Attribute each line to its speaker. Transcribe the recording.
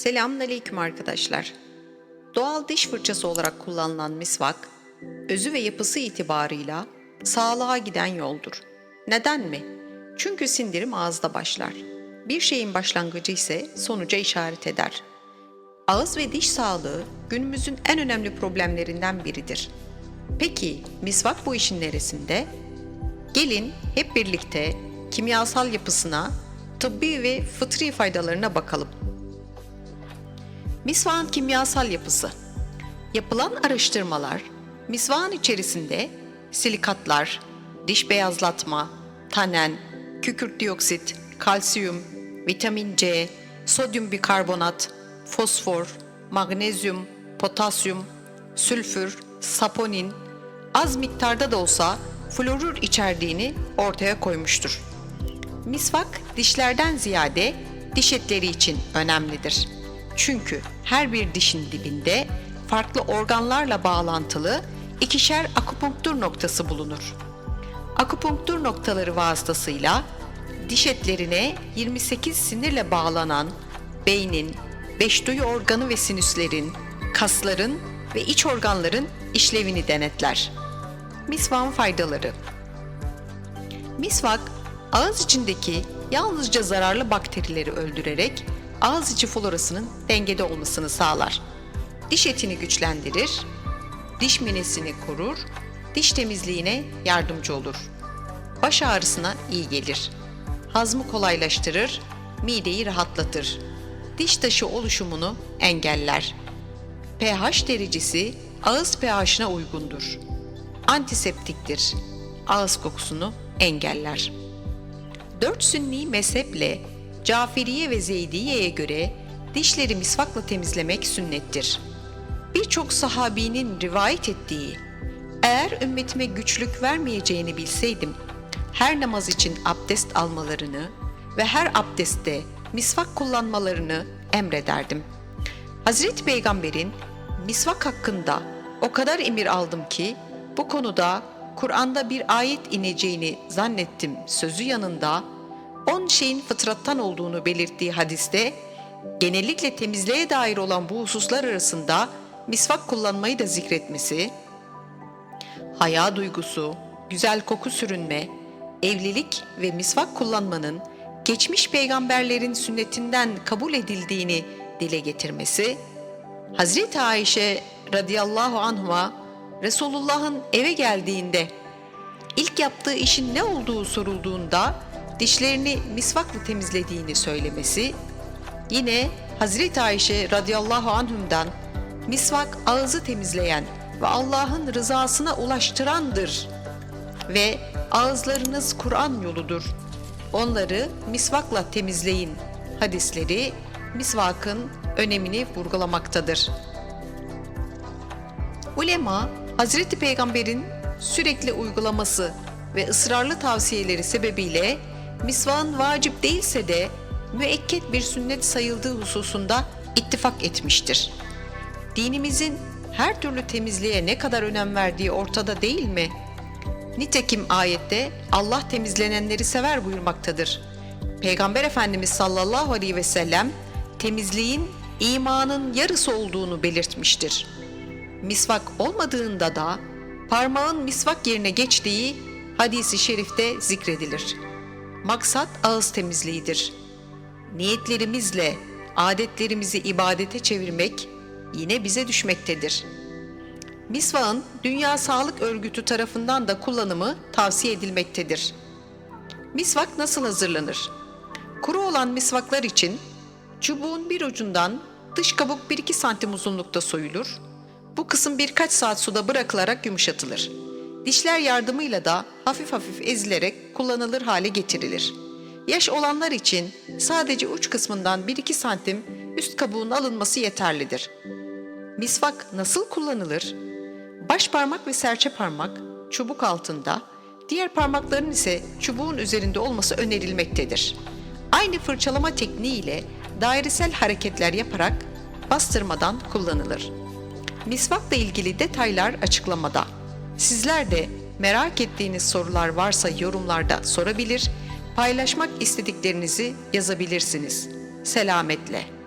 Speaker 1: Selamünaleyküm arkadaşlar. Doğal diş fırçası olarak kullanılan misvak, özü ve yapısı itibarıyla sağlığa giden yoldur. Neden mi? Çünkü sindirim ağızda başlar. Bir şeyin başlangıcı ise sonuca işaret eder. Ağız ve diş sağlığı günümüzün en önemli problemlerinden biridir. Peki misvak bu işin neresinde? Gelin hep birlikte kimyasal yapısına, tıbbi ve fıtri faydalarına bakalım. Misvağın kimyasal yapısı. Yapılan araştırmalar, misvağın içerisinde silikatlar, diş beyazlatma, tanen, kükürt dioksit, kalsiyum, vitamin C, sodyum bikarbonat, fosfor, magnezyum, potasyum, sülfür, saponin, az miktarda da olsa florür içerdiğini ortaya koymuştur. Misvak dişlerden ziyade diş etleri için önemlidir. Çünkü her bir dişin dibinde farklı organlarla bağlantılı ikişer akupunktur noktası bulunur. Akupunktur noktaları vasıtasıyla diş etlerine 28 sinirle bağlanan beynin, beş duyu organı ve sinüslerin, kasların ve iç organların işlevini denetler. Misvakın faydaları Misvak, ağız içindeki yalnızca zararlı bakterileri öldürerek ağız içi florasının dengede olmasını sağlar. Diş etini güçlendirir, diş minesini korur, diş temizliğine yardımcı olur. Baş ağrısına iyi gelir. Hazmı kolaylaştırır, mideyi rahatlatır. Diş taşı oluşumunu engeller. pH derecesi ağız pH'ine uygundur. Antiseptiktir. Ağız kokusunu engeller. Dört sünni mezheple Caferiye ve Zeydiye'ye göre dişleri misvakla temizlemek sünnettir. Birçok sahabinin rivayet ettiği, eğer ümmetime güçlük vermeyeceğini bilseydim, her namaz için abdest almalarını ve her abdestte misvak kullanmalarını emrederdim. Hazreti Peygamber'in misvak hakkında o kadar emir aldım ki bu konuda Kur'an'da bir ayet ineceğini zannettim sözü yanında on şeyin fıtrattan olduğunu belirttiği hadiste genellikle temizliğe dair olan bu hususlar arasında misvak kullanmayı da zikretmesi, haya duygusu, güzel koku sürünme, evlilik ve misvak kullanmanın geçmiş peygamberlerin sünnetinden kabul edildiğini dile getirmesi, Hazreti Ayşe radıyallahu anhuma Resulullah'ın eve geldiğinde ilk yaptığı işin ne olduğu sorulduğunda dişlerini misvakla temizlediğini söylemesi, yine Hazreti Ayşe radıyallahu anhümden misvak ağzı temizleyen ve Allah'ın rızasına ulaştırandır ve ağızlarınız Kur'an yoludur. Onları misvakla temizleyin hadisleri misvakın önemini vurgulamaktadır. Ulema, Hazreti Peygamber'in sürekli uygulaması ve ısrarlı tavsiyeleri sebebiyle misvağın vacip değilse de müekket bir sünnet sayıldığı hususunda ittifak etmiştir. Dinimizin her türlü temizliğe ne kadar önem verdiği ortada değil mi? Nitekim ayette Allah temizlenenleri sever buyurmaktadır. Peygamber Efendimiz sallallahu aleyhi ve sellem temizliğin imanın yarısı olduğunu belirtmiştir. Misvak olmadığında da parmağın misvak yerine geçtiği hadisi şerifte zikredilir. Maksat ağız temizliğidir. Niyetlerimizle adetlerimizi ibadete çevirmek yine bize düşmektedir. Misvağın Dünya Sağlık Örgütü tarafından da kullanımı tavsiye edilmektedir. Misvak nasıl hazırlanır? Kuru olan misvaklar için çubuğun bir ucundan dış kabuk 1-2 santim uzunlukta soyulur. Bu kısım birkaç saat suda bırakılarak yumuşatılır. Dişler yardımıyla da hafif hafif ezilerek kullanılır hale getirilir. Yaş olanlar için sadece uç kısmından 1-2 santim üst kabuğun alınması yeterlidir. Misvak nasıl kullanılır? Baş parmak ve serçe parmak çubuk altında, diğer parmakların ise çubuğun üzerinde olması önerilmektedir. Aynı fırçalama tekniğiyle dairesel hareketler yaparak bastırmadan kullanılır. Misvakla ilgili detaylar açıklamada. Sizler de merak ettiğiniz sorular varsa yorumlarda sorabilir, paylaşmak istediklerinizi yazabilirsiniz. Selametle.